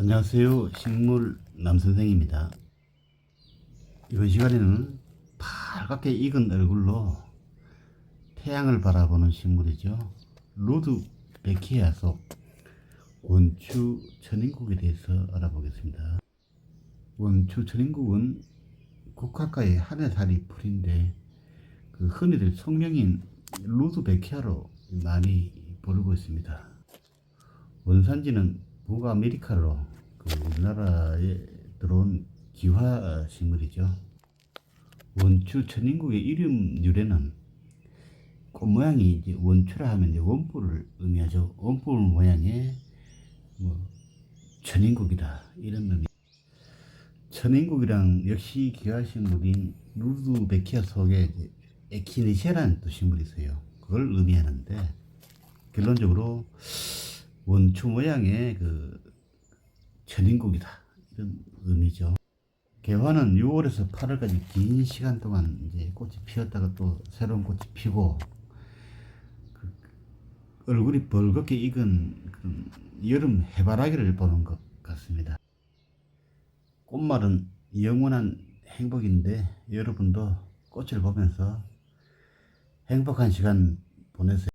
안녕하세요. 식물 남선생입니다. 이번 시간에는 빨갛게 익은 얼굴로 태양을 바라보는 식물이죠. 루드 베키아 속 원추 천인국에 대해서 알아보겠습니다. 원추 천인국은 국화가의 하늘살이 풀인데 그 흔히들 성명인 루드 베키아로 많이 부르고 있습니다. 원산지는 북아메리카로 그 우리나라에 들어온 기화 식물이죠. 원추 천인국의 이름 유래는 꽃 모양이 이제 원추라 하면 이제 원뿔을 의미하죠. 원뿔 모양의 뭐 천인국이다 이런 의미. 천인국이랑 역시 기화 식물인 루드베키아 속에 에키네시아라는 또 식물이 있어요. 그걸 의미하는데 결론적으로 원추 모양의 그 천인국이다 이런 의미죠. 개화는 6월에서 8월까지 긴 시간 동안 이제 꽃이 피었다가 또 새로운 꽃이 피고 그 얼굴이 벌겋게 익은 그런 여름 해바라기를 보는 것 같습니다. 꽃말은 영원한 행복인데 여러분도 꽃을 보면서 행복한 시간 보내세요.